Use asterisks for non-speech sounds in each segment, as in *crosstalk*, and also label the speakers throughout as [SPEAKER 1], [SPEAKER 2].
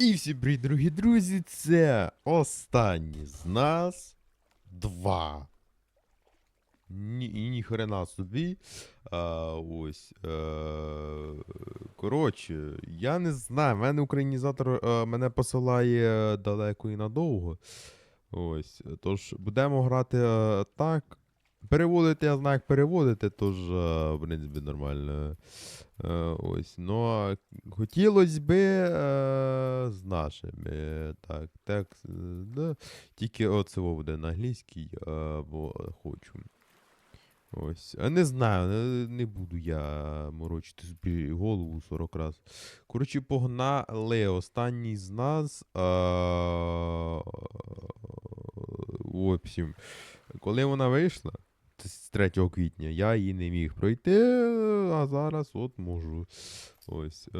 [SPEAKER 1] І всі привіт, дорогі друзі, це останні з нас два. Ні, хрена собі. А, ось. Е, коротше, я не знаю, в мене українізатор е, мене посилає далеко і надовго. Ось. Тож будемо грати е, так. Переводити, я знаю, як переводити, тож, е, в принципі, нормально. Е, ось. Ну, а хотілося би е, з нашими. Так, текст. Да. Тільки оце буде на англійській, бо хочу. Ось. А не знаю, не, буду я морочити собі голову 40 раз. Коротше, погнали. Останній з нас. Е, в коли вона вийшла, з 3 квітня, я її не міг пройти, а зараз от можу. Ось. Е,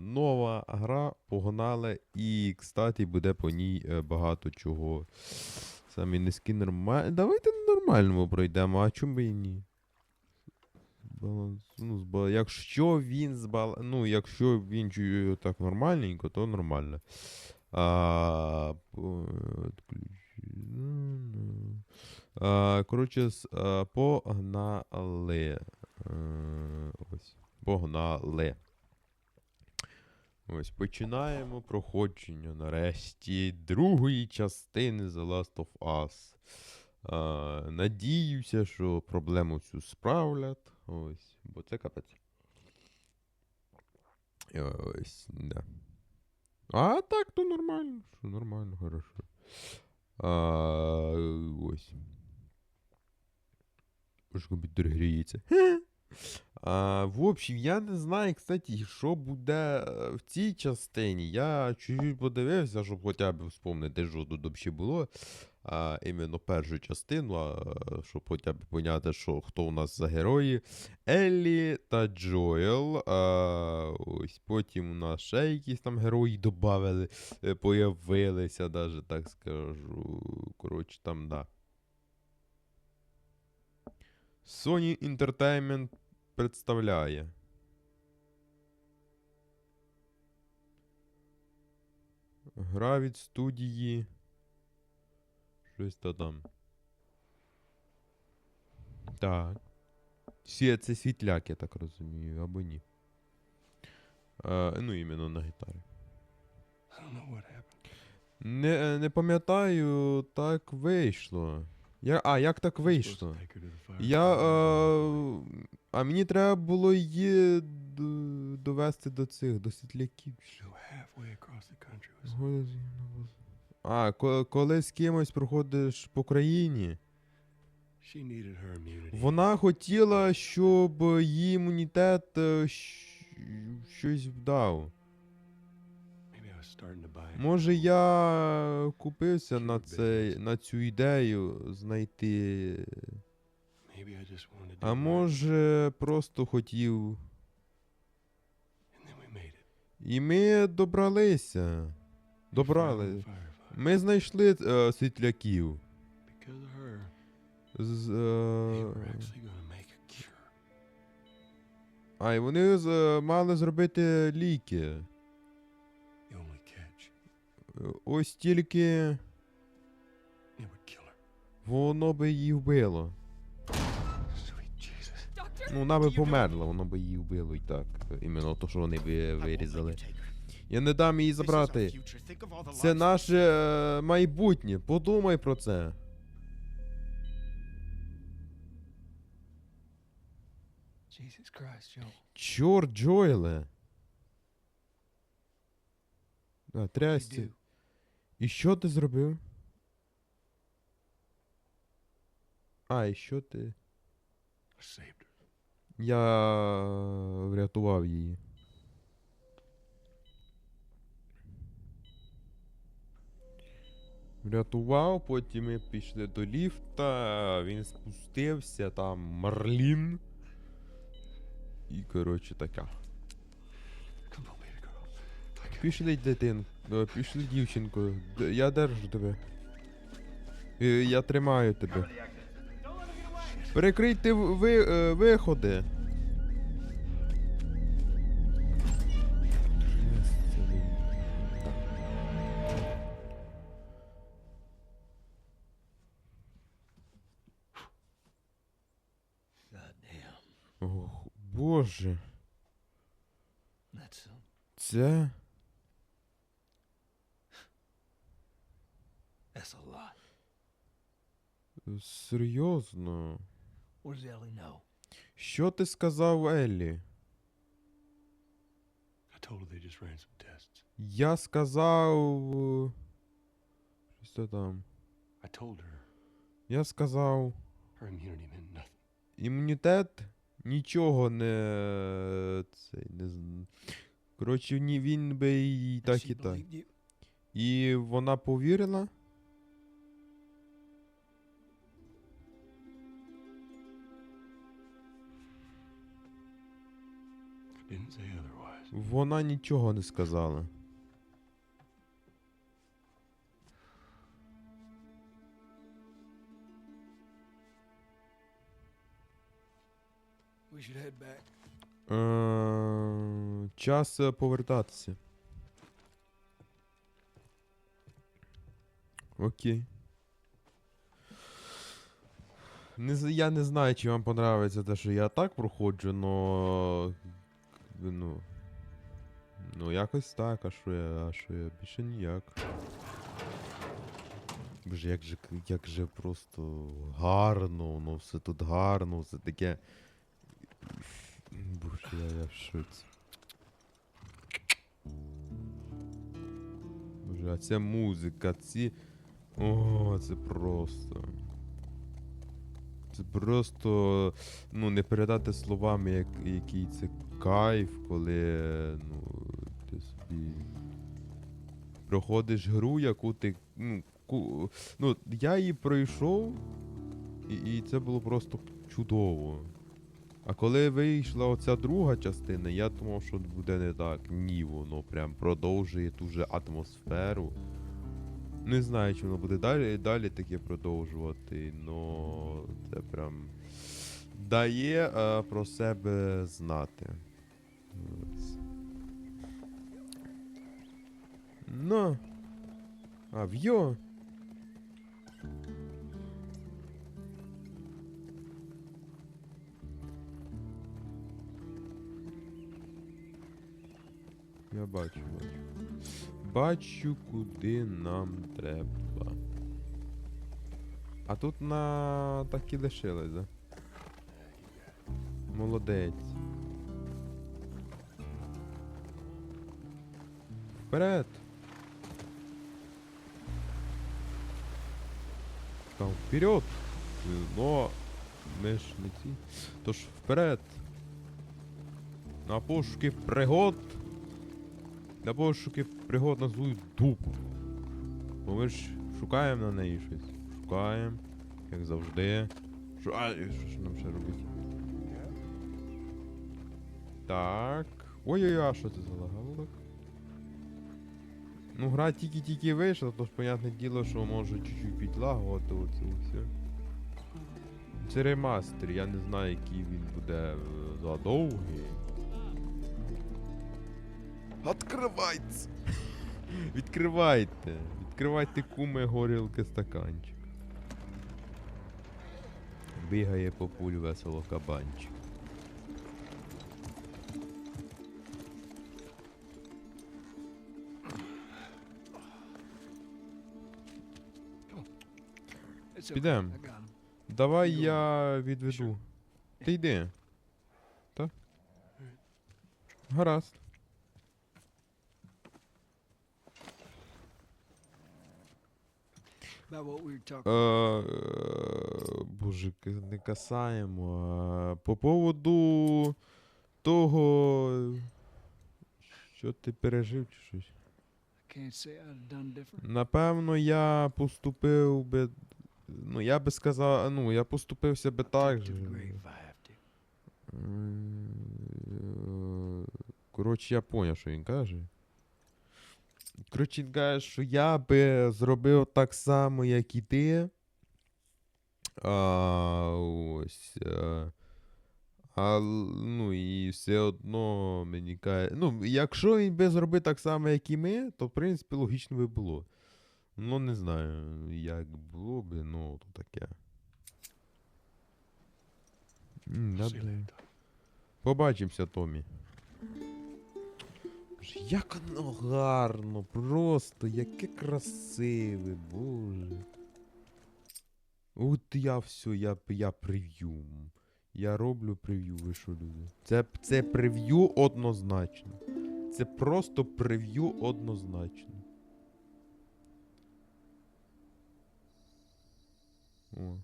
[SPEAKER 1] нова гра, погнали. І, кстати, буде по ній е, багато чого. Самі низькі нормальні. Давайте на нормальному пройдемо, а чому і ні? Баланс... Ну, зба... Якщо він збал... Ну, якщо він так нормальненько, то нормально. А... А, коротше, погнали. Е, Ось. Погнали. Ось починаємо проходження нарешті другої частини The Last of Us. Надіюся, що проблему всю справлять. Ось, бо це капець. Ось, да. А так, то нормально. Що нормально, хорошо. А, ось. Аж комп'ютер гріється. А, в общем, я не знаю, кстати, що буде е, в цій частині. Я чуть-чуть подивився, щоб хоча б вспомнити, що тут взагалі було. А, іменно першу частину, а, щоб хоча б поняти, що, хто у нас за герої. Еллі та Джоел. А, ось потім у нас ще якісь там герої додали, е, появилися, даже так скажу. Коротше, там, да. Sony Entertainment представляє. Гра від студії. Щось то там. Так. Всі це світляк, я так розумію, або ні. Е, ну, іменно на гітарі. Не, не пам'ятаю, так вийшло. Я, а, як так вийшло? Я.
[SPEAKER 2] department.
[SPEAKER 1] Е, а мені треба було її довести до цих, до світляків. А, ко- коли з кимось проходиш по країні, вона хотіла, щоб її імунітет е, щось вдав. Може, я купився на, це, на цю ідею знайти. А може, просто хотів. І ми добралися. Добрали. Ми знайшли е, світляків. З, е, а, і вони з, е, мали зробити ліки. Ось тільки воно би її вбило. Ну, вона би померла, воно би її вбило і так. Іменно то, що вони би вирізали. Я не дам її забрати. Це наше е, майбутнє. Подумай про це.
[SPEAKER 2] Jesus Christ, Joe.
[SPEAKER 1] Чорт, Джоеле. А,
[SPEAKER 2] What did you
[SPEAKER 1] трясці.
[SPEAKER 2] do?
[SPEAKER 1] І що ти зробив? А, і що ти? Я врятував її. Врятував, потім ми пішли до ліфта, він спустився, там Марлін. І коротше така. Пішли дитин, е, Е, пішли, дівчинко. Я держу тебе. Е, я тримаю тебе. Перекрийте ви, е, виходи.
[SPEAKER 2] Ох, боже.
[SPEAKER 1] Це. Серйозно.
[SPEAKER 2] What does Ellie know?
[SPEAKER 1] Що ти сказав Еллі?
[SPEAKER 2] I told her they just ran some tests.
[SPEAKER 1] Я сказав. е, Що там?
[SPEAKER 2] I told her
[SPEAKER 1] Я сказав.
[SPEAKER 2] her immunity meant nothing.
[SPEAKER 1] Імунітет нічого не. Цей не з- Коротше, ні, він би і
[SPEAKER 2] And
[SPEAKER 1] так
[SPEAKER 2] she
[SPEAKER 1] і так.
[SPEAKER 2] believed you?
[SPEAKER 1] І вона повірила. Вона нічого не сказала. Е, час повертатися. Окей. Не, я не знаю, чи вам понравиться те, що я так проходжу, но. Ну. Ну, якось так, а що я, а що я більше ніяк. Боже, як же, як же просто гарно, воно все тут гарно, все таке. Боже, я, я в. Боже, а ця музика, ці. О, це просто. Просто. Ну, не передати словами, як, який це кайф, коли. Ну, ти собі. Проходиш гру, яку ти. Ну, ку, ну я її пройшов, і, і це було просто чудово. А коли вийшла оця друга частина, я думав, що буде не так. Ні, воно прям продовжує ту же атмосферу. Не знаю, чи воно буде далі, далі таке продовжувати, но це прям дає е, про себе знати. Ну. А, в'йо. Я бачу, бачу. Бачу, куди нам треба. А тут на так і лишилось, да? Молодець. Вперед! Там вперед! Но ми ж не ці. Тож вперед! На пошуки пригод! На пошуки пригод на злу дупу. Бо ми ж шукаємо на неї щось. Шукаємо, як завжди. Шу... А, що ж нам ще робити? Так. Ой-ой-ой, а що це за лагало? Ну, гра тільки-тільки вийшла, то ж, понятне діло, що може чуть-чуть підлагувати оце все. Це ремастер, я не знаю, який він буде е, задовгий. Откривайте! Відкривайте! Відкривайте куми горілки стаканчик. Бігає по пуль весело кабанчик. Підем. Давай я відведу. Ти йди. Так? Гаразд.
[SPEAKER 2] About what we were talking.
[SPEAKER 1] Е, е, Боже, не касаємо. По поводу того, що ти пережив чи щось. Напевно, я поступив би. Ну, я би сказав, ну, я поступився би так же. е, Коротше, я поняв, що він каже. Коротше, він каже, що я би зробив так само, як і ти. А, ось. е, А, ну і все одно мені каже. Ну, якщо він би зробив так само, як і ми, то в принципі логічно би було. Ну, не знаю, як було би, ну, то таке. М, да, блін. Побачимося, Томі. Як воно гарно, просто, яке красиве, боже. От я все, я, я прев'ю. Я роблю прев'ю, ви що люди. Це, це прев'ю однозначно. Це просто прев'ю однозначно. О.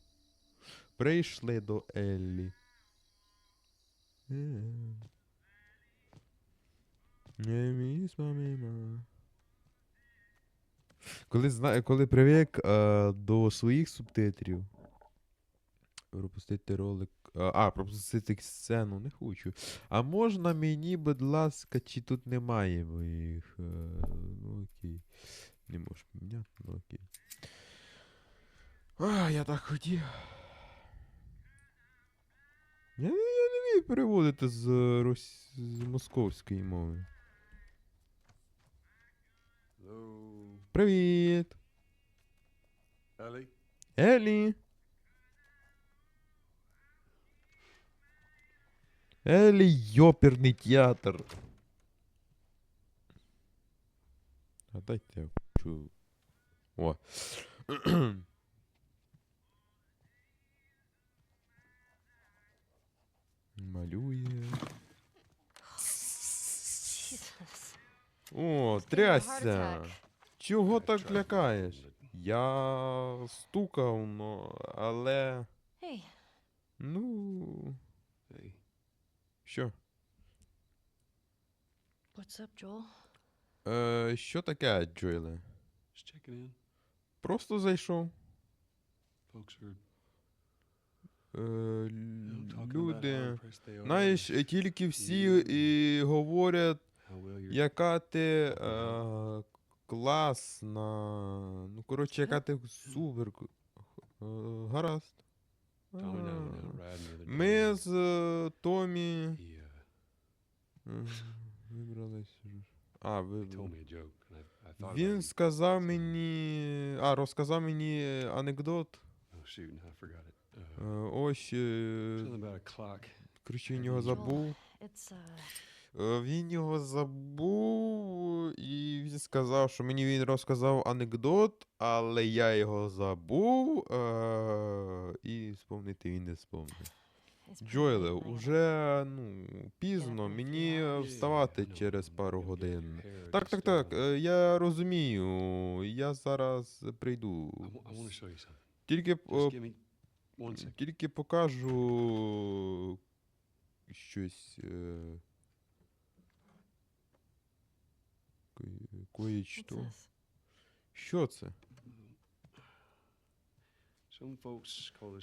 [SPEAKER 1] Прийшли до Еллі. Е. Не міс маміма. Коли, зна... Коли привик е, до своїх субтитрів. Пропустити ролик. А, а, пропустити сцену, не хочу. А можна мені, будь ласка, чи тут немає моїх. Е, ну окей. Не можеш поміняти, ну окей. А, я так хотів. Я, я не вмію переводити з, рос... з московської мови.
[SPEAKER 2] Hello,
[SPEAKER 1] Привіт!
[SPEAKER 2] Ellie.
[SPEAKER 1] Елі! Елі, йоперний театр. А дайте я включу. О. *clears throat* Малює. О, трясся. Чого так лякаєш? Я стукав, но, але.
[SPEAKER 3] Hey,
[SPEAKER 1] Ну.
[SPEAKER 2] Hey,
[SPEAKER 1] Що?
[SPEAKER 3] what's up, Joel?
[SPEAKER 1] Е, що таке, Джойле? Просто зайшов.
[SPEAKER 2] Folks are
[SPEAKER 1] Е, люди. Знаєш, е, тільки всі і говорять, яка ти е, класна. Ну, коротше, яка ти супер. Е, гаразд. А.
[SPEAKER 2] other
[SPEAKER 1] Ми з е, Томі.
[SPEAKER 2] Uh,
[SPEAKER 1] е, Вибрались. А, ви. Він сказав мені. А, розказав мені анекдот.
[SPEAKER 2] Oh.
[SPEAKER 1] Е, Ось. е. Коротше, він його забув.
[SPEAKER 3] It's uh,
[SPEAKER 1] Е, Він його забув, і він сказав, що мені він розказав анекдот, але я його забув. Е- і спомнити він не спомнив. Джойле, уже ну, пізно, мені
[SPEAKER 3] yeah.
[SPEAKER 1] е, вставати через пару годин. Так, так, так,
[SPEAKER 2] uh,
[SPEAKER 1] е, я розумію. Я зараз прийду. Тільки, тільки покажу щось. Е... кое-
[SPEAKER 3] What's
[SPEAKER 1] Кое-що. Що це?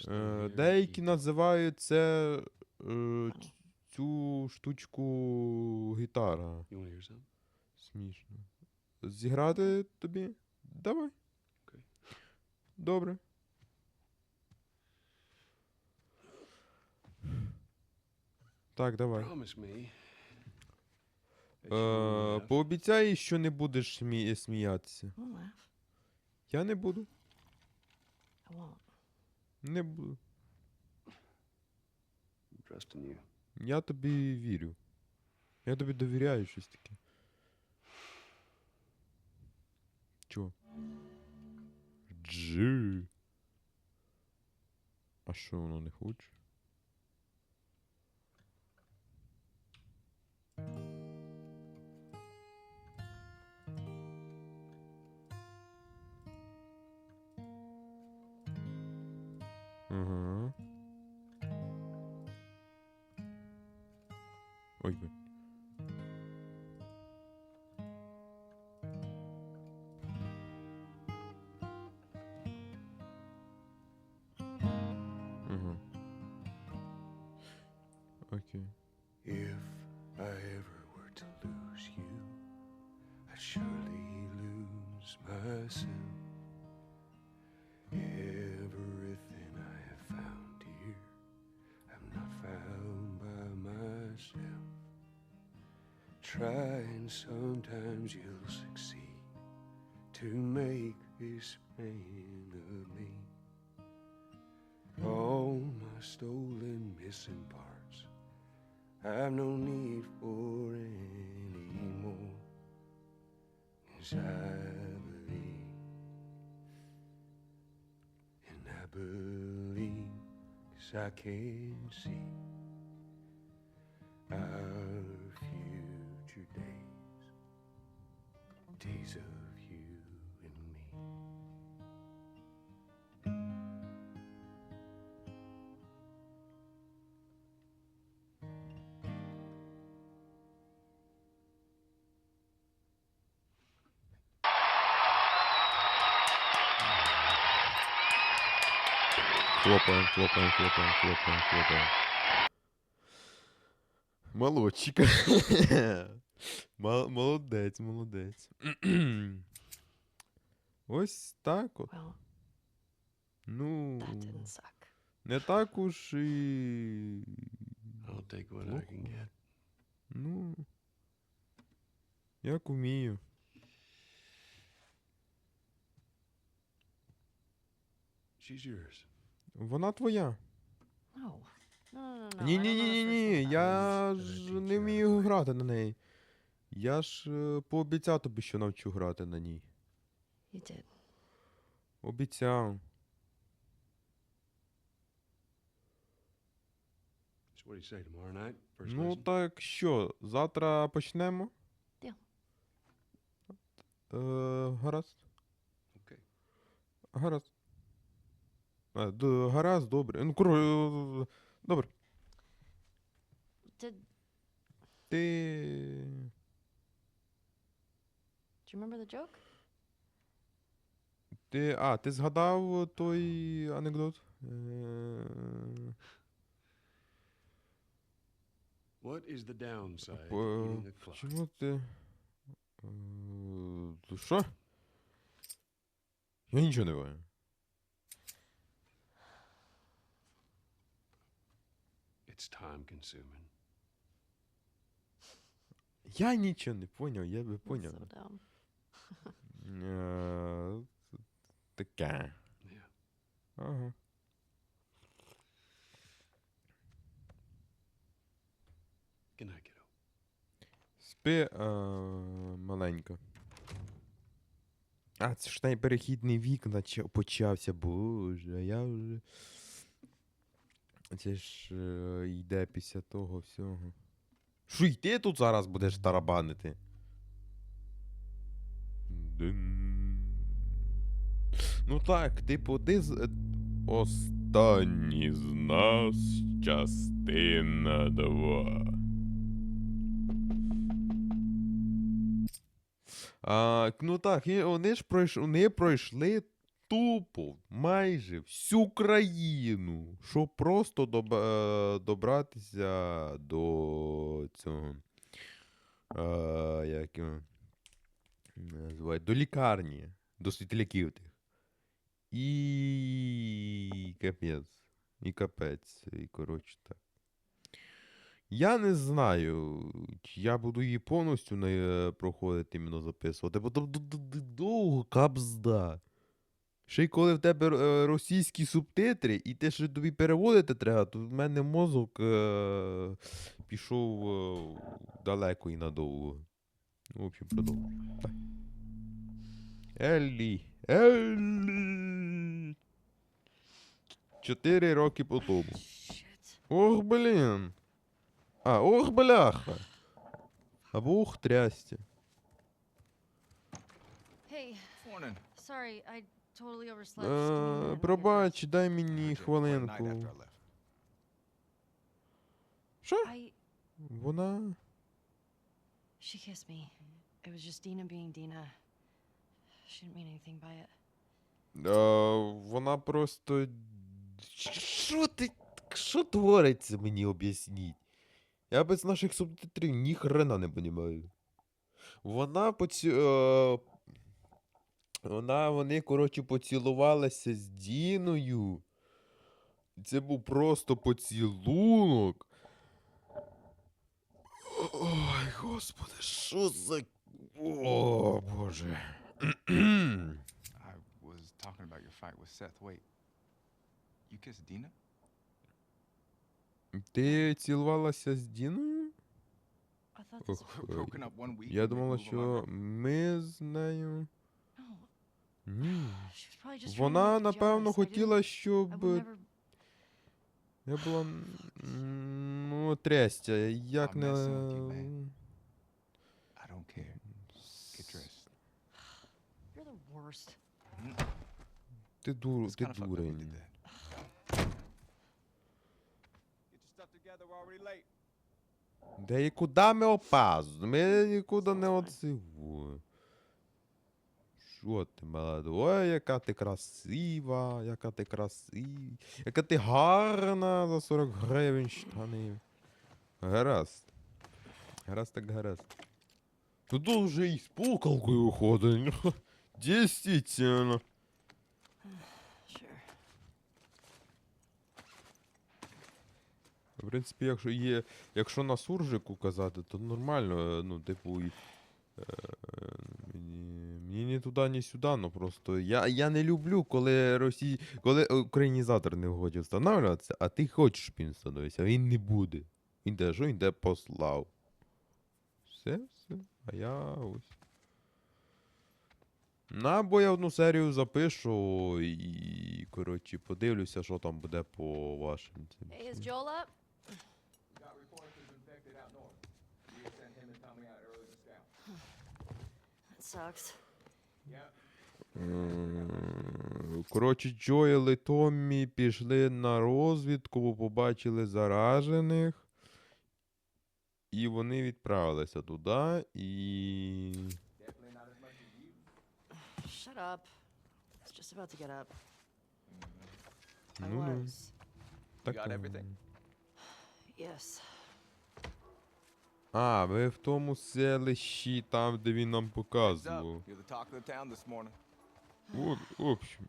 [SPEAKER 1] Е, деякі називають це е, цю штучку гітара. Смішно. Зіграти тобі? Давай. Добре. Так, давай.
[SPEAKER 2] Promise me. that you won't
[SPEAKER 1] Е, пообіцяй, що не будеш смі- сміятися.
[SPEAKER 3] I laugh.
[SPEAKER 1] Я не буду.
[SPEAKER 3] I won't.
[SPEAKER 1] Не буду.
[SPEAKER 2] You.
[SPEAKER 1] Я тобі вірю. Я тобі довіряю щось таке. Чо? Джи. А що воно не хоче? Ok.
[SPEAKER 2] If I ever were to lose you, I'd surely lose myself. Everything I have found here, I've not found by myself. Try and sometimes you'll succeed to make this man of me. All my stolen missing parts I've no need for any more. Cause I believe, and I believe, cause I can see our future days, of
[SPEAKER 1] Хлопаємо, хлопаємо, хлопаємо, хлопаємо, хлопаємо. Молодчик. *laughs* Молодець, молодець. *clears throat* Ось так от. Ну, не так уж і.
[SPEAKER 2] I'll take what I can get.
[SPEAKER 1] Ну. Як умію.
[SPEAKER 2] She's yours.
[SPEAKER 1] Вона твоя.
[SPEAKER 3] No. No, no, no, no.
[SPEAKER 1] Ні, ні, ні, ні, ні. Я ж не вмію грати на неї. Я ж е, пообіцяв тобі, що навчу грати на ній.
[SPEAKER 3] You did.
[SPEAKER 1] Обіцяв.
[SPEAKER 2] So what do you say tomorrow night? First
[SPEAKER 1] Ну,
[SPEAKER 2] lesson?
[SPEAKER 1] так що, завтра почнемо? Е, гаразд.
[SPEAKER 2] Okay.
[SPEAKER 1] Гаразд. Е, д- гаразд, добре. Ну, кур... е, Добре.
[SPEAKER 3] Did
[SPEAKER 1] Ти.
[SPEAKER 3] do you remember the joke?
[SPEAKER 1] Ти. А, ти згадав той анекдот? Е,
[SPEAKER 2] What is the downside
[SPEAKER 1] По-
[SPEAKER 2] to eating a clock?
[SPEAKER 1] Чому ти. Е, Що? Я нічого не знаю.
[SPEAKER 2] It's time consuming.
[SPEAKER 1] Я нічого не поняв, я би поняв.
[SPEAKER 3] So dumb.
[SPEAKER 1] Е, Таке.
[SPEAKER 2] Yeah.
[SPEAKER 1] Ага.
[SPEAKER 2] Good night, kiddo.
[SPEAKER 1] Спи е, маленько. А, це ж той перехідний вік наче почався, боже, а я вже. Це ж е, йде після того всього. Що й ти тут зараз будеш тарабанити? Дин. Ну так, типу, ти з. е, Останній з нас частина 2. А, ну так, і вони ж пройшли, вони пройшли тупо майже всю країну, щоб просто доб, е, добратися до цього. Е, як його називають, до лікарні, до світляків тих. І капець. І капець. І коротше так. Я не знаю, чи я буду її повністю не проходити іменно записувати, бо довго кабзда. Ще й коли в тебе е, російські субтитри, і те, що тобі переводити треба, то в мене мозок е, пішов е, далеко і надовго. В общем, продовжуй. Еллі. Еллі. Чотири роки по тому. Ох, блін. А, ох, бляха. Або ох, трясті.
[SPEAKER 3] Hey,
[SPEAKER 4] Morning.
[SPEAKER 3] sorry, I
[SPEAKER 1] Е, пробач, дай мені хвилинку. Що? Вона.
[SPEAKER 3] She kissed me. It was just Dina being Dina. She didn't mean anything by it.
[SPEAKER 1] Е, вона просто. Що ти. Що твориться, мені об'ясніть? Я без наших субтитрів ні хрена не понімаю. Вона поці... Е... Вона, вони, коротше, поцілувалися з Діною. Це був просто поцілунок. Ой, господи, що за. О, Боже.
[SPEAKER 4] I was talking about your fight with Seth. Wait. You kissed Dina?
[SPEAKER 1] Ти цілувалася з Діною? Ох, я думала, що ми з нею. Ні. Вона, напевно, хотіла, щоб я була. Ну, трястя, як не. Ти дур, ти дурень. Де і куди ми опаздуємо? Ми нікуди не отсивуємо. Що ти, молода? Ой, яка ти красива, яка ти красива, яка ти гарна за 40 гривень штани. Гаразд. Гаразд так гаразд. Тут вже і з пукалкою ходить. *laughs* Дійсно. В принципі, якщо є. Якщо на суржику казати, то нормально, ну, типу, е, мені ні туди, ні сюди, ну просто. Я, я не люблю, коли Росії, коли українізатор не хоче встановлюватися, а ти хочеш, щоб він встановився, а він не буде. Він де що, він де послав. Все, все. А я ось. На, або я одну серію запишу і, коротше, подивлюся, що там буде по вашим цим.
[SPEAKER 3] Sucks.
[SPEAKER 1] Коротше, Джоел і Томмі пішли на розвідку, бо побачили заражених. І вони відправилися туди і.
[SPEAKER 3] Shut up. I was just about to get up. I
[SPEAKER 1] Ну, ну,
[SPEAKER 3] was.
[SPEAKER 1] так.
[SPEAKER 4] got everything?
[SPEAKER 3] Yes.
[SPEAKER 1] А, ви в тому селищі, там, де він нам показував. О, в общем,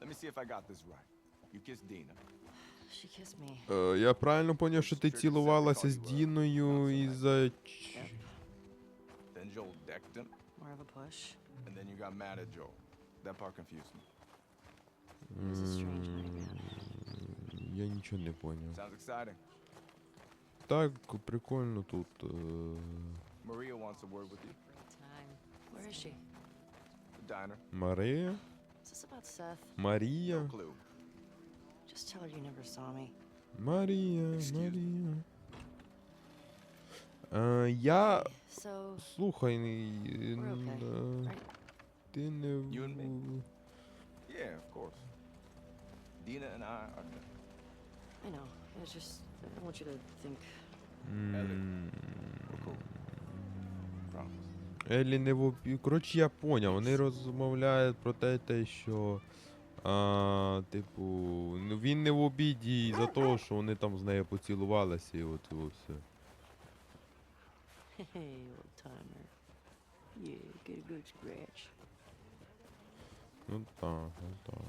[SPEAKER 4] Let me see if I got this right. You kissed Dina.
[SPEAKER 3] She kissed me.
[SPEAKER 1] Е, я правильно поняв, що ти цілувалася з Діною і за.
[SPEAKER 4] Then Joel decked him,
[SPEAKER 3] More of a push.
[SPEAKER 4] and then you got mad at Joel. That part confused me.
[SPEAKER 3] It was a strange night.
[SPEAKER 1] Я нічого не поняв.
[SPEAKER 4] Sounds exciting.
[SPEAKER 1] Так, прикольно тут. е,
[SPEAKER 4] Maria wants a word with you.
[SPEAKER 3] Time. Where is she?
[SPEAKER 4] The diner.
[SPEAKER 1] Марія?
[SPEAKER 3] Is this about Seth?
[SPEAKER 1] Марія?
[SPEAKER 4] Clue.
[SPEAKER 3] Just tell her you never saw me.
[SPEAKER 1] Марія, Марія. Е, я.
[SPEAKER 3] So,
[SPEAKER 1] Слухай, е,
[SPEAKER 3] We're okay,
[SPEAKER 1] н- е,
[SPEAKER 3] right?
[SPEAKER 1] ти не.
[SPEAKER 4] You and me?
[SPEAKER 1] в-
[SPEAKER 4] Yeah, of course. Dina and I are.
[SPEAKER 3] I know. It's just, I don't want you to think.
[SPEAKER 1] Елі не в обі... Коротше, я поняв. Вони розмовляють про те, те що. А, типу, ну, він не в обіді за того, що вони там з нею поцілувалися і от і все.
[SPEAKER 3] Hey, old timer. Yeah, get a good scratch.
[SPEAKER 1] Ну так, ну так.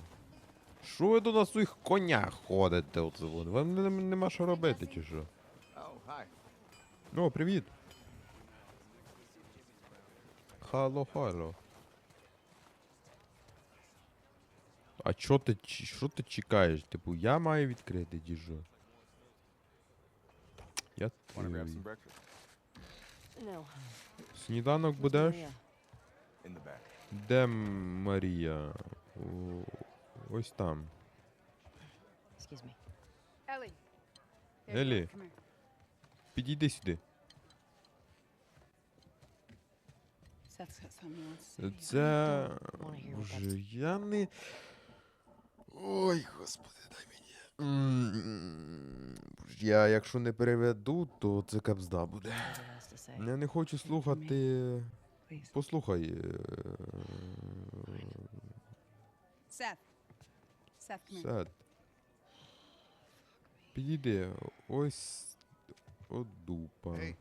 [SPEAKER 1] Що ви тут на своїх конях ходите? Оце от? Вам нема що робити, чи що? О, привіт. Хало, хало. А чо ти, ч- що ти чекаєш? Типу, я маю відкрити діжо. Я. Сніданок будеш? Де Марія? О, ось там.
[SPEAKER 3] Excuse me.
[SPEAKER 1] Підійди сюди. Це вже я не. Ой, господи, дай мені. Я якщо не переведу, то це капзда буде. Я не хочу слухати. Послухай. е,
[SPEAKER 5] Seth. Seth, come here.
[SPEAKER 1] Сад. Підійди. Ось. От дупа.
[SPEAKER 6] Hey.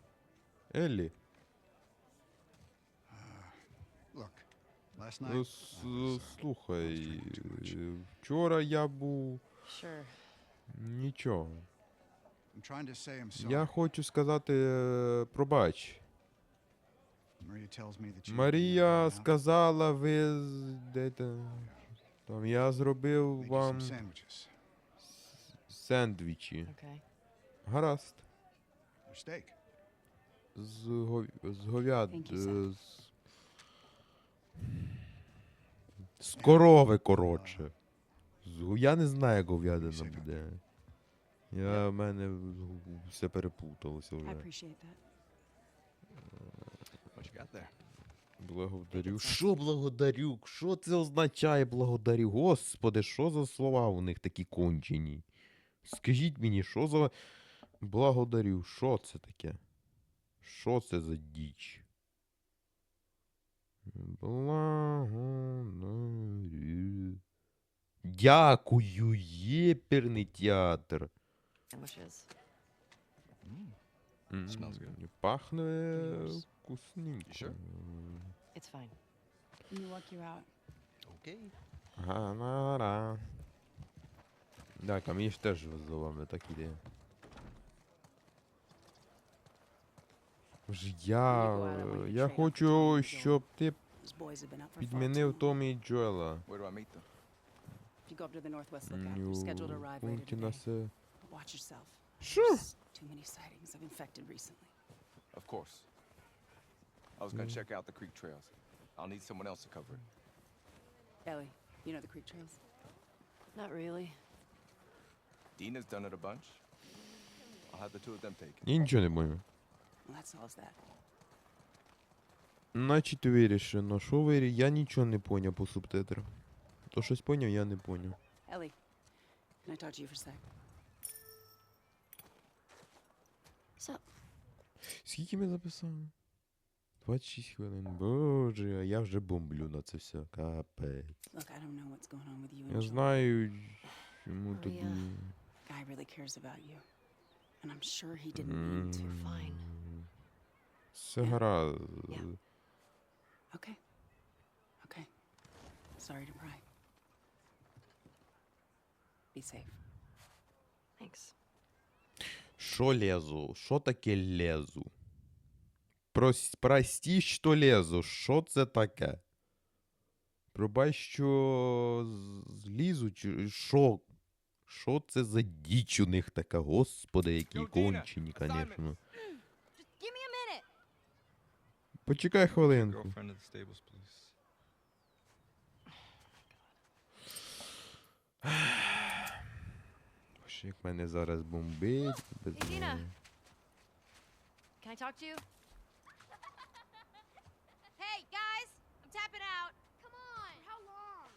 [SPEAKER 1] Еллі. Ну,
[SPEAKER 6] uh,
[SPEAKER 1] Слухай. е, Вчора я був. Нічого. Я хочу сказати е, пробач. Марія сказала, ви де там, я зробив вам сендвічі.
[SPEAKER 3] Okay.
[SPEAKER 1] Гаразд. З, гов... з говяд...
[SPEAKER 5] You,
[SPEAKER 1] е, з... з корови, коротше. З... Я не знаю, як говядина буде. Я в мене все переплуталося вже.
[SPEAKER 6] there?
[SPEAKER 1] Благодарю. Що благодарю? Що це означає благодарю? Господи, що за слова у них такі кончені? Скажіть мені, що за благодарю? Що це таке? Що це за діч? Благодарю. Дякую, єперний театр. М,
[SPEAKER 6] Smells good.
[SPEAKER 1] Пахне вкусненько.
[SPEAKER 6] Sure?
[SPEAKER 3] It's fine.
[SPEAKER 5] Let me you out.
[SPEAKER 6] Okay.
[SPEAKER 1] Ганара. Так, а мені ж теж за вами так іде. Я.
[SPEAKER 5] Ніко,
[SPEAKER 1] Я
[SPEAKER 5] Trade-off
[SPEAKER 1] хочу,
[SPEAKER 5] between
[SPEAKER 1] щоб ти
[SPEAKER 5] Those boys have been up for far too
[SPEAKER 1] підмінив
[SPEAKER 5] long.
[SPEAKER 1] Томі і Джоела.
[SPEAKER 6] Where do I meet them?
[SPEAKER 5] If you go up to the Northwest Lookout, you're scheduled to
[SPEAKER 1] У
[SPEAKER 5] arrive later
[SPEAKER 1] пункті на
[SPEAKER 5] today.
[SPEAKER 1] се.
[SPEAKER 5] But watch yourself.
[SPEAKER 1] Що?
[SPEAKER 5] There's too many sightings of infected recently.
[SPEAKER 4] Of course. I was gonna check out the creek trails. I'll need someone else to cover it.
[SPEAKER 5] Ellie, you know the creek trails?
[SPEAKER 3] Not really.
[SPEAKER 4] Dina's done it a bunch. I'll have the two of them take it.
[SPEAKER 1] Я нічого не поняв.
[SPEAKER 5] Well, that solves that.
[SPEAKER 1] Значить вирішено. Що вирі? Я нічого не поняв по субтитрам. То щось поняв, я не поняв.
[SPEAKER 5] Ellie, can I talk to you for a sec?
[SPEAKER 3] So,
[SPEAKER 1] Скільки ми записали? 26 хвилин. Боже, а я вже бомблю на це все. Капець.
[SPEAKER 5] Look, I don't know what's going on with you and
[SPEAKER 1] Я
[SPEAKER 5] Joel.
[SPEAKER 1] знаю, чому тобі.
[SPEAKER 5] Guy really cares about you. And I'm sure he didn't mean to.
[SPEAKER 3] fine.
[SPEAKER 1] Все гаразд.
[SPEAKER 3] Yeah.
[SPEAKER 5] Okay. Okay. Sorry to pry. Be safe.
[SPEAKER 3] thanks.
[SPEAKER 1] Що лезу? Що таке лезу? Прос... Прості, що лезу. Що це таке? Пробач, що злізу, чи що? Що це за діч у них така? Господи, які кончені, звісно.
[SPEAKER 3] Just give me a minute.
[SPEAKER 1] Почекай хвилинку.
[SPEAKER 7] Girlfriend at the stables, please.
[SPEAKER 1] Боже, як мене зараз бомбить. без
[SPEAKER 3] Hey, Dina.
[SPEAKER 1] мене.
[SPEAKER 3] Can I talk to you? *laughs* Hey, guys! I'm tapping out. Come on! How long?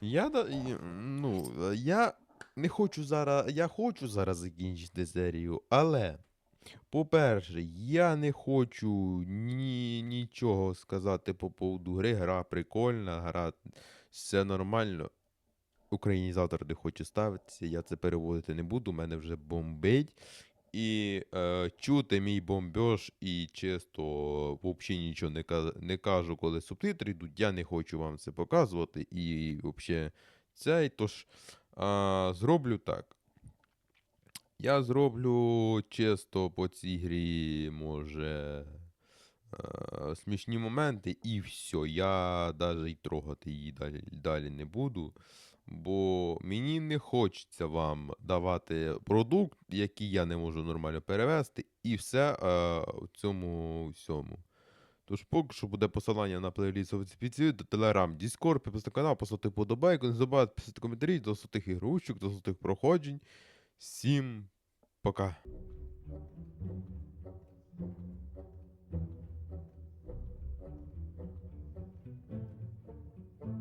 [SPEAKER 3] *sighs*
[SPEAKER 1] Я да, і, ну, е, я не хочу зараз. Я хочу зараз закінчити серію, але, по-перше, я не хочу ні, нічого сказати по поводу гри. Гра прикольна, гра все нормально. Українізатор не хоче ставитися, я це переводити не буду, мене вже бомбить. І е, чути мій бомбеж і чисто взагалі нічого не, ка- не кажу, коли субтитри йдуть. Я не хочу вам це показувати. І взагалі цей. Тож а, зроблю так. Я зроблю чисто по цій грі, може. е, Смішні моменти, і все. Я навіть й трогати її далі, далі не буду. Бо мені не хочеться вам давати продукт, який я не можу нормально перевести, і все е, в цьому всьому. Тож поки що буде посилання на плейліст офіційний, до Телеграм, Discord, підписати канал, поставити подобайку, не забувайте писати коментарі до сотих ігрушок, до сотих проходжень. Всім пока.